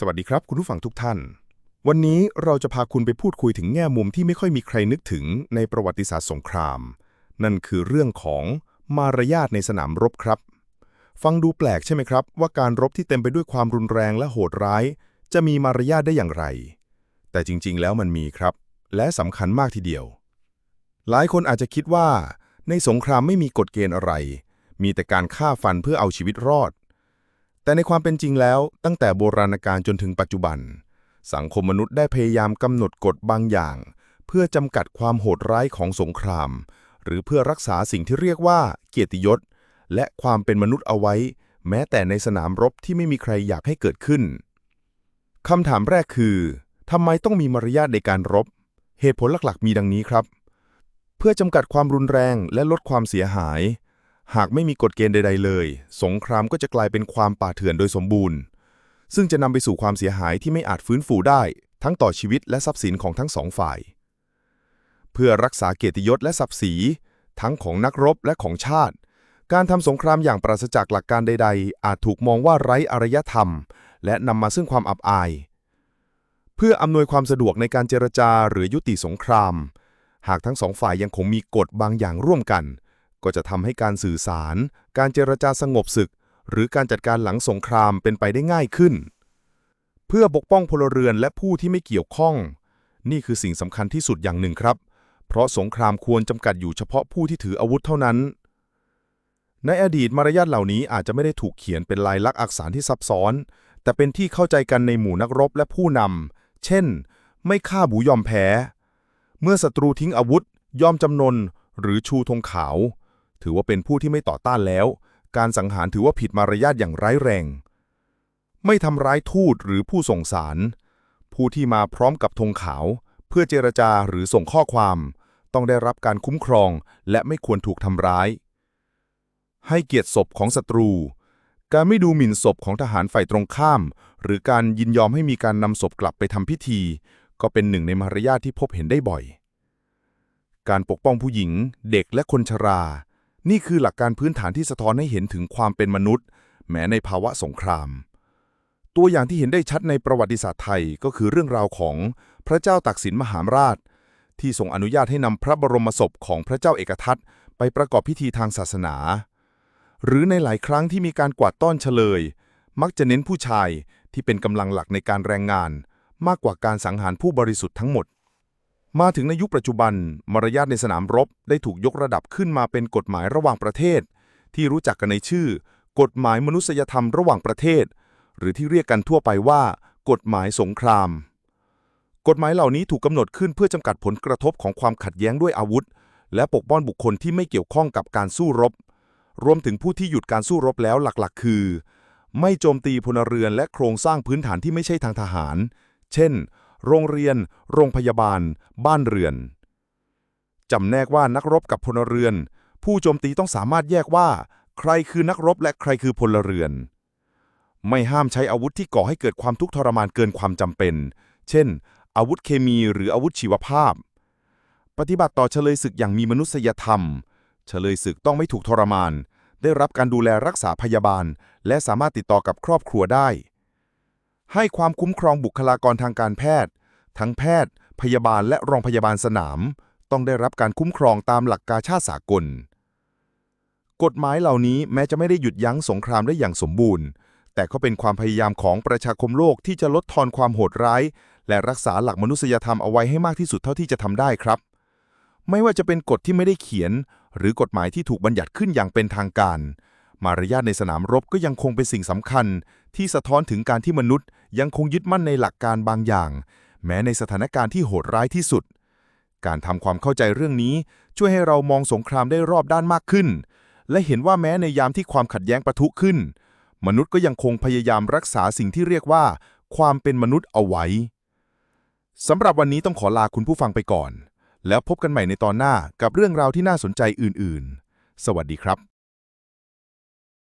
สวัสดีครับคุณผู้ฟังทุกท่าน วันนี้เราจะพาคุณไปพูดคุยถึงแง่มุมที่ไม่ค่อยมีใครนึกถึงในประวัติศาสตร์สงคราม นั่นคือเรื่องของมารยาทในสนามรบครับ ฟังดูแปลกใช่ไหมครับ ว่าการรบที่เต็มไปด้วยความรุนแรงและโหดร้าย จะมีมารยาทได้อย่างไร แต่จริงๆ แล้วมันมีครับ และสำคัญมากทีเดียว หลายคนอาจจะคิดว่า ในสงครามไม่มีกฎเกณฑ์อะไร มีแต่การฆ่าฟันเพื่อเอาชีวิตรอด แต่ในความเป็นจริงแล้วตั้งแต่โบราณกาลจนถึงปัจจุบัน สังคมมนุษย์ได้พยายามกำหนดกฎบางอย่าง เพื่อจำกัดความโหดร้ายของสงคราม หรือเพื่อรักษาสิ่งที่เรียกว่า เกียรติยศ และความเป็นมนุษย์เอาไว้ แม้แต่ในสนามรบที่ไม่มีใครอยากให้เกิดขึ้นคำถามแรกคือทำไมต้องมีมารยาทในการรบ เหตุผลหลักๆ มีดังนี้ครับ เพื่อจำกัดความรุนแรงและลดความเสียหาย หากไม่มีกฎเกณฑ์ใด ๆ เลย สงครามก็จะกลายเป็นความป่าเถื่อนโดยสมบูรณ์ ซึ่งจะนำไปสู่ความเสียหายที่ไม่อาจฟื้นฟูได้ ทั้งต่อชีวิตและทรัพย์สินของทั้งสองฝ่าย เพื่อรักษาเกียรติยศและศักดิ์ศรีทั้งของนักรบและของชาติ การทำสงครามอย่างปราศจากหลักการใด ๆ อาจถูกมองว่าไร้อารยธรรม และนำมาซึ่งความอับอาย เพื่ออำนวยความสะดวกในการเจรจาหรือยุติสงคราม หากทั้งสองฝ่ายยังคงมีกฎบางอย่างร่วมกัน ก็จะทำให้การสื่อสาร การเจรจาสงบศึก หรือการจัดการหลังสงครามเป็นไปได้ง่ายขึ้น เพื่อปกป้องพลเรือนและผู้ที่ไม่เกี่ยวข้อง นี่คือสิ่งสำคัญที่สุดอย่างหนึ่งครับ เพราะสงครามควรจำกัดอยู่เฉพาะผู้ที่ถืออาวุธเท่านั้น ในอดีตมารยาทเหล่านี้อาจจะไม่ได้ถูกเขียนเป็นลายลักษณ์อักษรที่ซับซ้อน แต่เป็นที่เข้าใจกันในหมู่นักรบและผู้นำเช่น ไม่ฆ่าบูยอมแพ้ เมื่อศัตรูทิ้งอาวุธยอมจำนนหรือชูธงขาว ถือว่าเป็นผู้ที่ไม่ต่อต้านแล้ว การสังหารถือว่าผิดมารยาทอย่างร้ายแรง ไม่ทำร้ายทูตหรือผู้ส่งสาร ผู้ที่มาพร้อมกับธงขาว เพื่อเจรจาหรือส่งข้อความ ต้องได้รับการคุ้มครอง และไม่ควรถูกทำร้าย ให้เกียรติศพของศัตรู การไม่ดูหมิ่นศพของทหารฝ่ายตรงข้าม หรือการยินยอมให้มีการนำศพกลับไปทำพิธี ก็เป็นหนึ่งในมารยาทที่พบเห็นได้บ่อยการปกป้องผู้หญิง เด็กและคนชรา นี่คือหลักการพื้นฐานที่สะท้อนให้เห็นถึงความเป็นมนุษย์ แม้ในภาวะสงคราม ตัวอย่างที่เห็นได้ชัดในประวัติศาสตร์ไทยก็คือเรื่องราวของพระเจ้าตากสินมหาราช ที่ทรงอนุญาตให้นำพระบรมศพของพระเจ้าเอกทัตไปประกอบพิธีทางศาสนา หรือในหลายครั้งที่มีการกวาดต้อนเฉลย มักจะเน้นผู้ชายที่เป็นกำลังหลักในการแรงงาน มากกว่าการสังหารผู้บริสุทธิ์ทั้งหมด มาถึงในยุคปัจจุบัน มารยาทในสนามรบได้ถูกยกระดับขึ้นมาเป็นกฎหมายระหว่างประเทศ ที่รู้จักกันในชื่อ กฎหมายมนุษยธรรมระหว่างประเทศ หรือที่เรียกกันทั่วไปว่า กฎหมายสงคราม กฎหมายเหล่านี้ถูกกำหนดขึ้นเพื่อจำกัดผลกระทบของความขัดแย้งด้วยอาวุธ และปกป้องบุคคลที่ไม่เกี่ยวข้องกับการสู้รบ รวมถึงผู้ที่หยุดการสู้รบแล้วหลักๆ คือ ไม่โจมตีพลเรือนและโครงสร้างพื้นฐานที่ไม่ใช่ทางทหาร เช่น โรงเรียน โรงพยาบาล บ้านเรือน จำแนกว่านักรบกับพลเรือน ผู้โจมตีต้องสามารถแยกว่า ใครคือนักรบและใครคือพลเรือน ไม่ห้ามใช้อาวุธที่ก่อให้เกิดความทุกข์ทรมานเกินความจำเป็น เช่น อาวุธเคมีหรืออาวุธชีวภาพ ปฏิบัติต่อเฉลยศึกอย่างมีมนุษยธรรม เฉลยศึกต้องไม่ถูกทรมาน ได้รับการดูแลรักษาพยาบาล และสามารถติดต่อกับครอบครัวได้ให้ความคุ้มครองบุคลากรทางการแพทย์ ทั้งแพทย์ พยาบาลและรองพยาบาลสนาม ต้องได้รับการคุ้มครองตามหลักกาชาติสากล กฎหมายเหล่านี้แม้จะไม่ได้หยุดยั้งสงครามได้อย่างสมบูรณ์ แต่ก็เป็นความพยายามของประชาคมโลกที่จะลดทอนความโหดร้าย และรักษาหลักมนุษยธรรมเอาไว้ให้มากที่สุดเท่าที่จะทำได้ครับ ไม่ว่าจะเป็นกฎที่ไม่ได้เขียน หรือกฎหมายที่ถูกบัญญัติขึ้นอย่างเป็นทางการมารยาทในสนามรบก็ยังคงเป็นสิ่งสำคัญ ที่สะท้อนถึงการที่มนุษย์ยังคงยึดมั่นในหลักการบางอย่าง แม้ในสถานการณ์ที่โหดร้ายที่สุด การทำความเข้าใจเรื่องนี้ ช่วยให้เรามองสงครามได้รอบด้านมากขึ้น และเห็นว่าแม้ในยามที่ความขัดแย้งประทุขึ้น มนุษย์ก็ยังคงพยายามรักษาสิ่งที่เรียกว่า ความเป็นมนุษย์เอาไว้สำหรับวันนี้ต้องขอลาคุณผู้ฟังไปก่อน แล้วพบกันใหม่ในตอนหน้ากับเรื่องราวที่น่าสนใจอื่น ๆ สวัสดีครับ